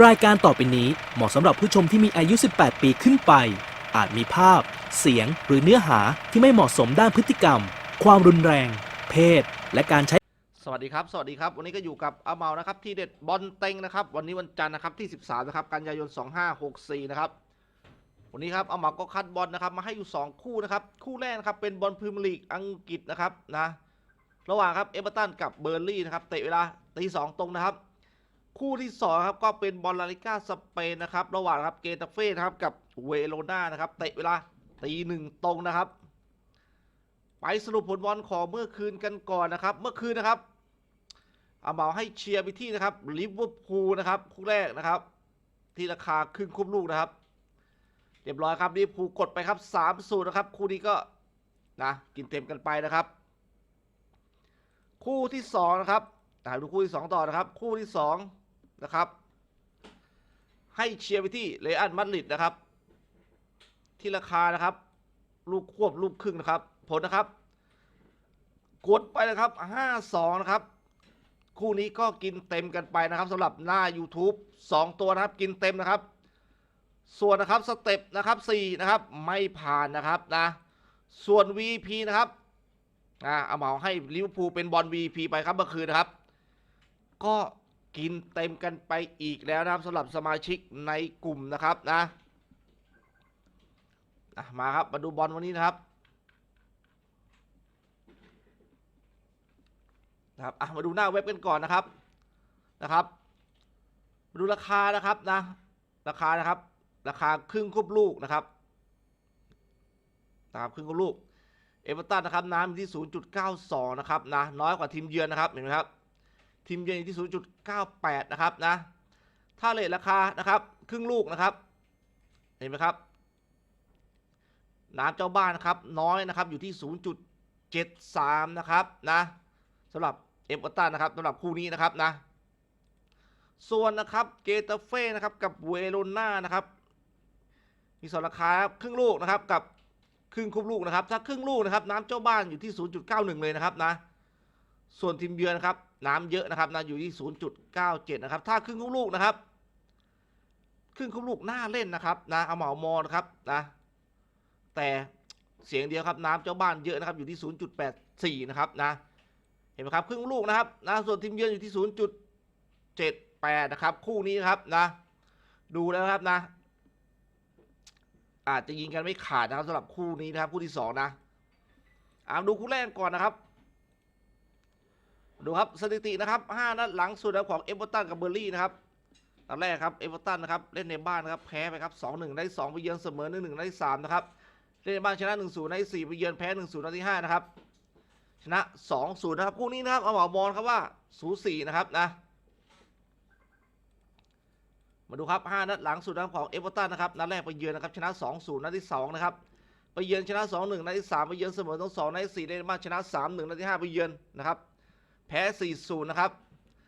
รายการต่อไปนี้เหมาะสำหรับผู้ชมที่มีอายุ 18 ปีขึ้นไป อาจมีภาพ เสียง หรือเนื้อหาที่ไม่เหมาะสมด้านพฤติกรรม ความรุนแรง เพศ และการใช้ สวัสดีครับ สวัสดีครับ วันนี้ก็อยู่กับอาเมานะครับ ที่เด็ดบอลเต็งนะครับ วันนี้วันจันทร์นะครับที่ 13 นะครับ กันยายน 2564 นะครับ วันนี้ครับอาเมาก็คัดบอลนะครับ มาให้อยู่ 2 คู่นะครับ คู่แรกนะครับเป็นบอลพรีเมียร์ลีกอังกฤษนะครับนะ ระหว่างครับเอเวอร์ตันกับเบอร์ลี่นะครับ เตะเวลาตีสองตรงนะครับ คู่ที่สองครับก็เป็นบอลลาลิก้าสเปนนะครับ ระหว่างครับเกตาเฟ่ครับกับเวโรนานะครับเตะเวลาตีหนึ่งตรงนะครับ ไปสรุปผลบอลของเมื่อคืนกันก่อนนะครับ เมื่อคืนนะครับเอาเมาให้เชียร์ไปที่นะครับลิเวอร์พูลนะครับคู่แรกนะครับ ที่ราคาครึ่งคุ้มลูกนะครับ เรียบร้อยครับลิเวอร์พูลกดไปครับ3ามศูนย์นะครับ คู่นี้ก็นะกินเต็มกันไปนะครับ คู่ที่สองนะครับอ่ดูคู่ที่สองต่อนะครับ คู่ที่สอง นะครับ ให้เชียร์ไปที่เรอัลมาดริดนะครับ ที่ราคานะครับ ลูกควบลูกครึ่งนะครับ ผลนะครับ กดไปนะครับ5-2นะครับ คู่นี้ก็กินเต็มกันไปนะครับสำหรับหน้า YouTube 2 ตัวนะครับ กินเต็มนะครับ ส่วนนะครับสเต็ปนะครับ4นะครับ ไม่ผ่านนะครับนะส่วน VP นะครับอ่าเอาเหมาให้ลิเวอร์พูลเป็นบอล VP ไปครับเมื่อคืนนะครับ ก็ กินเต็มกันไปอีกแล้วนะครับสำหรับสมาชิกในกลุ่มนะครับนะมาครับมาดูบอลวันนี้นะครับนะครับอะมาดูหน้าเว็บกันก่อนนะครับนะครับมาดูราคานะครับนะ ราคานะครับ ราคาครึ่งคุบลูกนะครับนะครับครึ่งคุบลูกเอเวอร์ตันนะครับน้ำอยู่ที่ 0.92 นะครับนะน้อยกว่าทีมเยือนนะครับเห็นไหมครับ ทีมเยือนอยู่ที่ 0.98 นะครับนะ ถ้าเลทราคานะครับ ครึ่งลูกนะครับ เห็นไหมครับ น้ำเจ้าบ้านนะครับ น้อยนะครับอยู่ที่ 0.73 นะครับนะสำหรับเอเวอร์ตันนะครับสำหรับคู่นี้นะครับนะ ส่วนนะครับเกตาเฟ่นะครับกับเวโรนานะครับ มีสองราคาครับครึ่งลูกนะครับกับครึ่งคุบลูกนะครับ ถ้าครึ่งลูกนะครับ น้ำเจ้าบ้านอยู่ที่ 0.91 เลยนะครับนะ ส่วนทีมเยือนนะครับ น้ำเยอะนะครับนะอยู่ที่ 0.97 นะครับ ถ้าครึ่งคุบลูกนะครับ ครึ่งคุบลูกน่าเล่นนะครับนะเอาเหมามอนะครับนะ แต่เสียงเดียวครับน้ำเจ้าบ้านเยอะนะครับอยู่ที่ 0.84 นะครับนะ เห็นไหมครับครึ่งลูกนะครับนะส่วนทีมเยือนอยู่ที่ 0.78 นะครับ คู่นี้นะครับนะ ดูแล้วครับนะ อาจจะยิงกันไม่ขาดนะครับสำหรับคู่นี้นะครับคู่ที่สองนะอ่าดูคู่แรกก่อนนะครับ ดูครับสถิตินะครับ5นัดหลังสุดของเอเวอร์ตันกับเบอร์ลี่นะครับนัดแรกครับเอเวอร์ตันนะครับเล่นในบ้านนะครับแพ้ไปครับ2-1ได้2ไปเยือนเสมอ1-1ได้3นะครับเล่นในบ้านชนะ1-0ได้4ไปเยือนแพ้1-0นัดที่5นะครับชนะ2-0นะครับคู่นี้นะครับเอาหมามอนครับว่าสูสีนะครับนะมาดูครับ5นัดหลังสุดนะครับของเอเวอร์ตันนะครับนัดแรกไปเยือนนะครับชนะ2-0นัดที่2นะครับไปเยือนชนะ2-1นัดที่3ไปเยือนเสมอทั้ง2นัดที่4ได้มาชนะ3-1นัดที่5ไปเยือนนะครับ แพ้ 4-0 นะครับ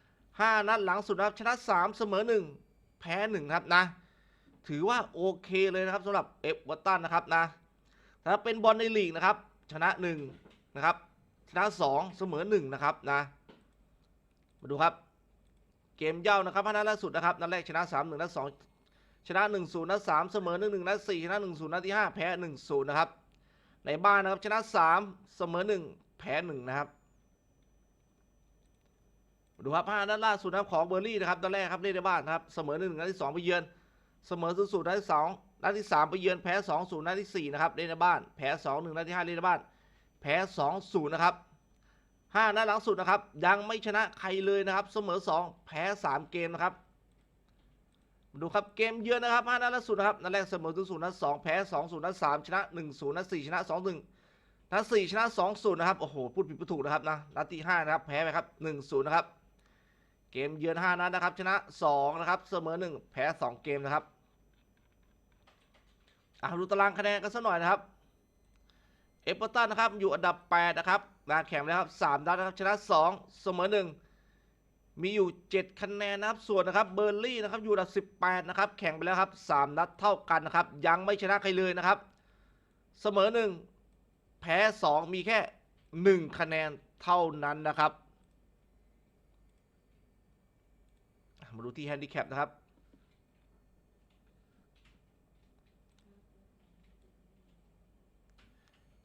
5 นัดหลังสุดนะครับชนะ 3 เสมอ 1 แพ้ 1 ครับนะ ถือว่าโอเคเลยนะครับสำหรับเอเวอร์ตันนะครับนะถ้าเป็นบอลในลีกนะครับ ชนะ 1 นะครับ ชนะ 2 เสมอ 1 นะครับนะ มาดูครับเกมเย่านะครับนัดล่าสุดนะครับนัดแรกชนะ 3 1นัด2ชนะ 1 0นัด3เสมอ 1 1นัด4ชนะ 1 0นัดที่ 5 แพ้ 1 0 นะครับ ในบ้านนะครับชนะ 3 เสมอ 1 แพ้ 1 นะครับ ดูครับ5นัดล่าสุดนะครับของเบอร์ลี่นะครับนัดแรกครับเล่นในบ้านนะครับเสมอ1 1นัดที่2ไปเยือน เสมอ0 0นัดที่2นัดที่3ไปเยือนแพ้2 0นัดที่4นะครับเล่นในบ้านแพ้2 1นัดที่5เล่นในบ้าน แพ้2-0นะครับ5นัดหลังสุดนะครับยังไม่ชนะใครเลยนะครับเสมอ2แพ้3เกมนะครับดูครับเกมเยือนนะครับ5นัดล่าสุดนะครับนัดแรกเสมอ0 0นัด2แพ้2 0นัด3ชนะ1 0นัด4ชนะ2 1นัด4ชนะ2 0นะครับโอ้โหพูดผิดพูดถูกนะครับนะนัดที่5นะครับแพ้ไปครับ1 0นะครับ เกมเยือน 5 นัดนะครับ ชนะ 2 นะครับ เสมอ 1 แพ้ 2 เกมนะครับอะดูตารางคะแนนกันสักหน่อยนะครับ เอเวอร์ตันนะครับ อยู่อันดับ 8 นะครับนาแข่งแล้วครับ 3 นัดนะครับ ชนะ 2 เสมอ 1 มีอยู่ 7 คะแนนนะครับ ส่วนนะครับ เบอร์ลี่นะครับ อยู่อันดับ 18 นะครับ แข่งไปแล้วครับ 3 นัดเท่ากันนะครับ ยังไม่ชนะใครเลยนะครับ เสมอ 1 แพ้ 2 มีแค่ 1 คะแนนเท่านั้นนะครับ มาดูที่แฮนดิแคปนะครับ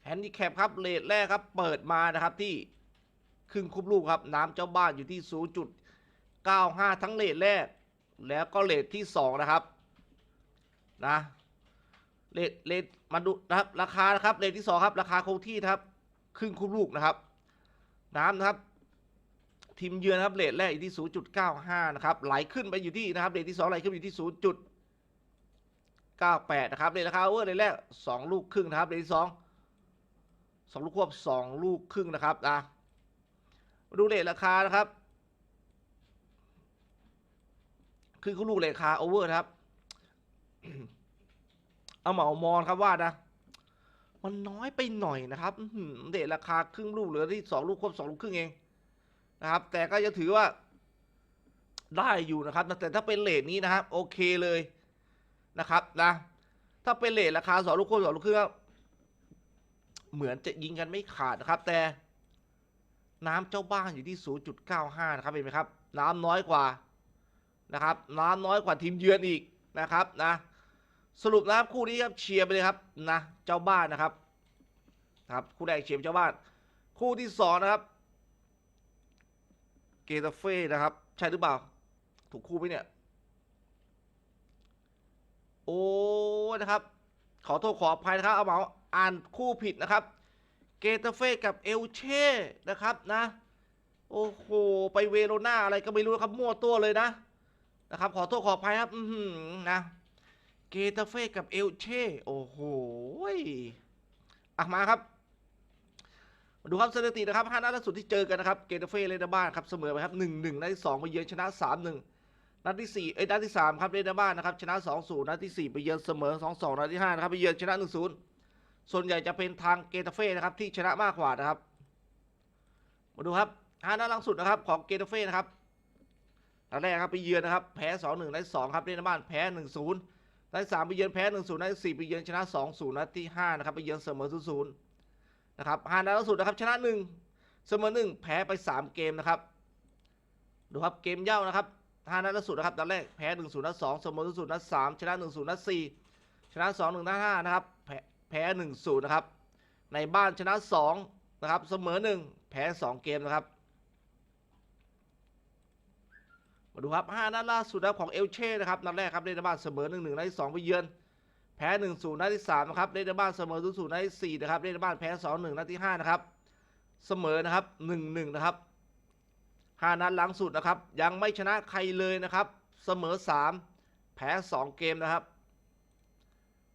แฮนดิแคปครับเลทแรกครับ เปิดมานะครับที่ครึ่งคุบลูกครับ น้ำเจ้าบ้านอยู่ที่ 0.95 ทั้งเลทแรก แล้วก็เลทที่ 2 นะครับ นะเลทเลทมาดูนะครับ ราคานะครับเลทที่ 2 ครับ ราคาคงที่ครับ ครึ่งคุบลูกนะครับ น้ำนะครับ ทีมเยือนนะครับเลทแรกอยู่ที่ 0.95 นะครับไหลขึ้นไปอยู่ที่นะครับเลทที่2ไหลขึ้นไปอยู่ที่ 0.98 นะครับเลทราคาโอเวอร์เลทแรก 2 ลูกครึ่งนะครับเลทที่2สองลูกควบสองลูกครึ่งนะครับนะมาดูเลทราคานะครับคือคุณลูกเลทราคาโอเวอร์นะครับ เอาเหมามอนครับว่านะมันน้อยไปหน่อยนะครับเลทราคาครึ่งลูกเหลือที่สองลูกควบสองลูกครึ่งเอง นะครับ แต่ก็จะถือว่าได้อยู่นะครับ แต่ถ้าเป็นเลทนี้นะครับ โอเคเลยนะครับนะถ้าเป็นเลทราคาสองลูกควบสองลูกครึ่งเหมือนจะยิงกันไม่ขาดนะครับ แต่น้ำเจ้าบ้านอยู่ที่ 0.95 นะครับเห็นไหมครับ น้ำน้อยกว่านะครับ น้ำน้อยกว่าทีมเยือนอีกนะครับนะสรุปนะครับคู่นี้ครับเชียร์ไปเลยครับนะเจ้าบ้านนะครับนะครับ คู่แรกเชียร์เจ้าบ้าน คู่ที่สองนะครับ เกตาเฟ่นะครับ ใช่หรือเปล่า ถูกคู่ไหมเนี่ย โอ้นะครับ ขอโทษขออภัยนะครับ เอาเมาอ่านคู่ผิดนะครับ เกตาเฟ่กับเอลเช่นะครับนะ โอ้โห ไปเวโรนาอะไรก็ไม่รู้ครับ มั่วตัวเลยนะ นะครับ ขอโทษขออภัยครับ อืนะเกตาเฟ่กับเอลเช่ โอ้โหอะมาครับ มาดูครับสถิตินะครับห้านัดล่าสุดที่เจอกันนะครับเกตาเฟ่เล่นในบ้านครับเสมอไปครับหนึ่งหนึ่งนัดที่สองไปเยือนชนะสามหนึ่งนัดที่สี่เอ้ยนัดที่สามครับเล่นในบ้านนะครับชนะสองศูนย์นัดที่สี่ไปเยือนเสมอสองสองนัดที่ห้านะครับไปเยือนชนะหนึ่งศูนย์ส่วนใหญ่จะเป็นทางเกตาเฟ่นะครับที่ชนะมากกว่านะครับ มาดูครับห้านัดล่าสุดนะครับของเกตาเฟ่นะครับนัดแรกครับไปเยือนนะครับแพ้สองหนึ่งนัดสองครับเล่นในบ้านแพ้หนึ่งศูนย์นัดสามไปเยือนแพ้หนึ่งศูนย์นัดสี่ไปเยือนชนะสองศูนย์นัดที่ห้านะครับไปเยือนเสมอศูนย์ นะครับห้านัดล่าสุดนะครับชนะหนึ่งเสมอหนึ่งแพ้ไปสามเกมนะครับ ดูครับเกมเย่านะครับห้านัดล่าสุดนะครับนัดแรกแพ้หนึ่งศูนย์นัดสองเสมอศูนย์นัดสามชนะหนึ่งศูนย์นัดสี่ชนะสองหนึ่งนัดห้านะครับแพ้แพ้หนึ่งศูนย์นะครับ ในบ้านชนะสองนะครับเสมอหนึ่งแพ้สองเกมนะครับมาดูครับห้านัดล่าสุดนะครับของเอลเช่นะครับนัดแรกครับเล่นในบ้านเสมอหนึ่งหนึ่งนัดที่สองไปเยือน แพ้หนึ่งศูนย์นัดที่สามนะครับเล่นในบ้านเสมอศูนย์ศูนย์นัดที่สี่นะครับเล่นในบ้านแพ้สองหนึ่งนัดที่ห้านะครับเสมอนะครับหนึ่งหนึ่งนะครับห้านัดหลังสุดนะครับ ยังไม่ชนะใครเลยนะครับ เสมอสามแพ้สองเกมนะครับ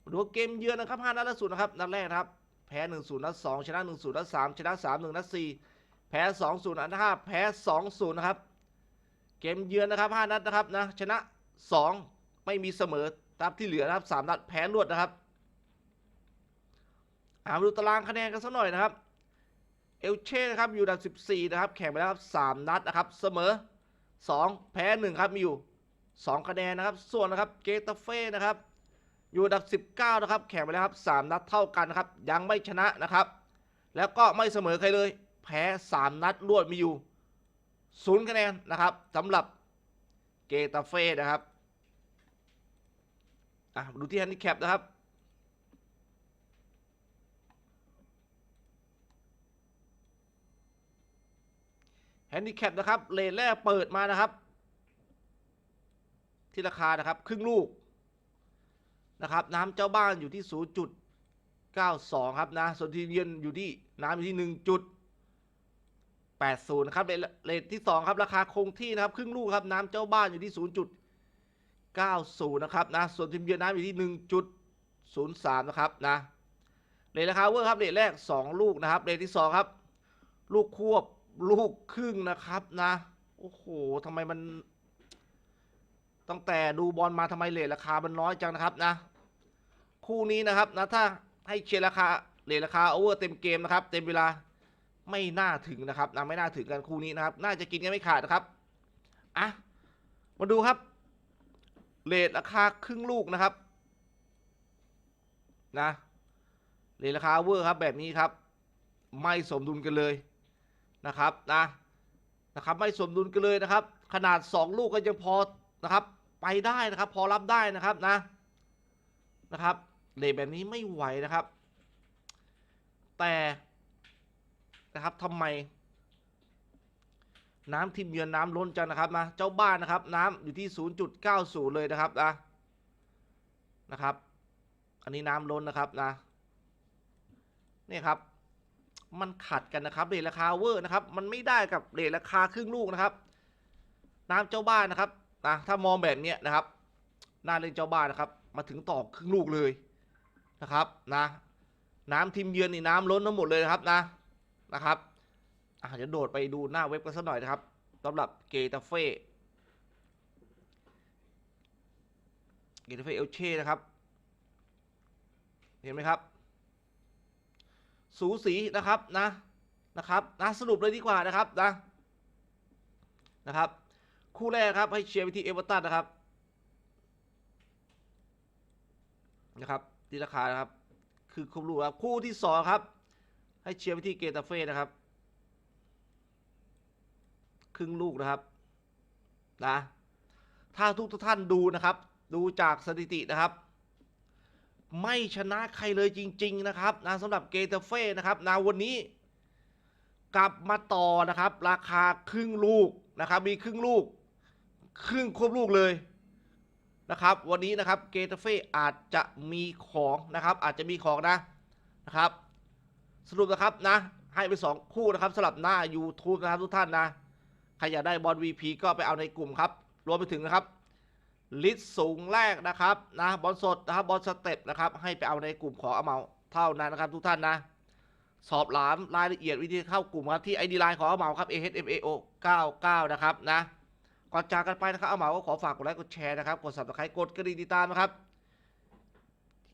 มาดูเกมเยือนนะครับห้านัดล่าสุดนะครับนัดแรกครับแพ้หนึ่งศูนย์นัดสองชนะหนึ่งศูนย์นัดสามชนะสามหนึ่งนัดสี่แพ้สองศูนย์นัดห้าแพ้สองศูนย์นะครับเกมเยือนนะครับห้านัดนะครับนะชนะสองไม่มีเสมอ ครับที่เหลือนะครับสามนัดแพ้รวดนะครับอ่ามาดูตารางคะแนนกันสักหน่อยนะครับ เอลเช่นะครับอยู่อันดับ14 นะครับ แข่งไปแล้วครับ3นัดนะครับ เสมอ 2 แพ้ 1 ครับมีอยู่ 2 คะแนนนะครับ ส่วนนะครับเกตาเฟ่นะครับ อยู่อันดับ 19 นะครับ แข่งไปแล้วครับ3นัดเท่ากันนะครับ ยังไม่ชนะนะครับ แล้วก็ไม่เสมอใครเลย แพ้ 3 นัดรวดมีอยู่ 0 คะแนนนะครับสำหรับเกตาเฟ่นะครับ อะดูที่แฮนดิแคปนะครับแฮนดิแคปนะครับเลนแรกเปิดมานะครับ ที่ราคานะครับ ครึ่งลูกนะครับ น้ำเจ้าบ้านอยู่ที่ 0.92 ครับนะส่วนทีมเยือนอยู่ที่น้ำอยู่ที่ 1.80 นะครับเลนที่ 2 ครับ ราคาคงที่นะครับ ครึ่งลูกครับน้ำเจ้าบ้านอยู่ที่ 90 นะครับนะส่วนทีมเยือนน้ำอยู่ที่ 1.03 นะครับนะเลนราคาเวอร์ครับเลนแรก 2 ลูกนะครับเลนที่ 2 ครับ ลูกควบลูกครึ่งนะครับนะโอ้โหทำไมมันตั้งแต่ดูบอลมาทำไมเลทราคามันน้อยจังนะครับนะ คู่นี้นะครับนะถ้าให้เชียร์ราคาเลทราคาโอเวอร์เต็มเกมนะครับ เต็มเวลาไม่น่าถึงนะครับนะไม่น่าถึงกันคู่นี้นะครับ น่าจะกินกันไม่ขาดนะครับอะมาดูครับ เลทราคาครึ่งลูกนะครับ นะเลทราคาเวอร์ครับแบบนี้ครับ ไม่สมดุลกันเลยนะครับนะนะครับ ไม่สมดุลกันเลยนะครับ ขนาด 2 ลูกก็ยังพอนะครับ ไปได้นะครับ พอรับได้นะครับนะนะครับเลทแบบนี้ไม่ไหวนะครับ แต่นะครับทำไม น้ำทิมเยือนน้ำล้นจังนะครับนะเจ้าบ้านนะครับ น้ำอยู่ที่ 0.90 เลยนะครับนะนะครับ อันนี้น้ำล้นนะครับนะนี่ครับ มันขัดกันนะครับเรทราคาเวอร์นะครับ มันไม่ได้กับเรทราคาครึ่งลูกนะครับ น้ำเจ้าบ้านนะครับนะถ้ามองแบบเนี้ยนะครับน้าเล่นเจ้าบ้านนะครับ มาถึงต่อครึ่งลูกเลยนะครับนะ น้ำทิมเยือนนี่น้ำล้นทั้งหมดเลยนะครับนะนะครับ อะเดี๋ยวโดดไปดูหน้าเว็บกันสักหน่อยนะครับสำหรับเกตาเฟ่เกตาเฟ่เอลเช่นะครับ เห็นไหมครับ สูสีนะครับนะนะครับนะสรุปเลยดีกว่านะครับนะนะครับ คู่แรกครับให้เชียร์ไปที่เอเวอร์ตันนะครับนะครับที่ราคานะครับ คือครบลูกครับคู่ที่สองครับ ให้เชียร์ไปที่เกตาเฟ่นะครับ ครึ่งลูกนะครับนะถ้าทุกท่านดูนะครับ ดูจากสถิตินะครับ ไม่ชนะใครเลยจริง ๆ นะครับนะสำหรับเกตาเฟ่นะครับนะวันนี้ กลับมาต่อนะครับ ราคาครึ่งลูกนะครับ มีครึ่งลูก ครึ่งครบลูกเลยนะครับ วันนี้นะครับเกตาเฟ่อาจจะมีของนะครับ อาจจะมีของนะนะครับ สรุปนะครับนะให้ไป 2 คู่นะครับสำหรับหน้า YouTube นะครับทุกท่านนะ ใครอยากได้บอล VP ก็ไปเอาในกลุ่มครับ รวมไปถึงนะครับ ลิสต์สูงแรกนะครับนะบอลสดนะครับบอลสเต็ปนะครับให้ไปเอาในกลุ่มของอเมาเท่านั้นนะครับ ทุกท่านนะ สอบถามรายละเอียดวิธีเข้ากลุ่มครับที่ ID Line ของอาเหมาครับ AHMAO 99นะครับนะก่อนจากกันไปนะครับเอาเหมาก็ขอฝากกดไลค์กดแชร์นะครับกด subscribe กดกระดิ่งติดตามนะครับ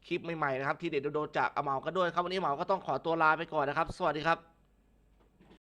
คลิปใหม่ๆนะครับที่เด็ดโดนจากเอาเหมากันด้วยครับวันนี้อาเหมาก็ต้องขอตัวลาไปก่อนนะครับ สวัสดีครับ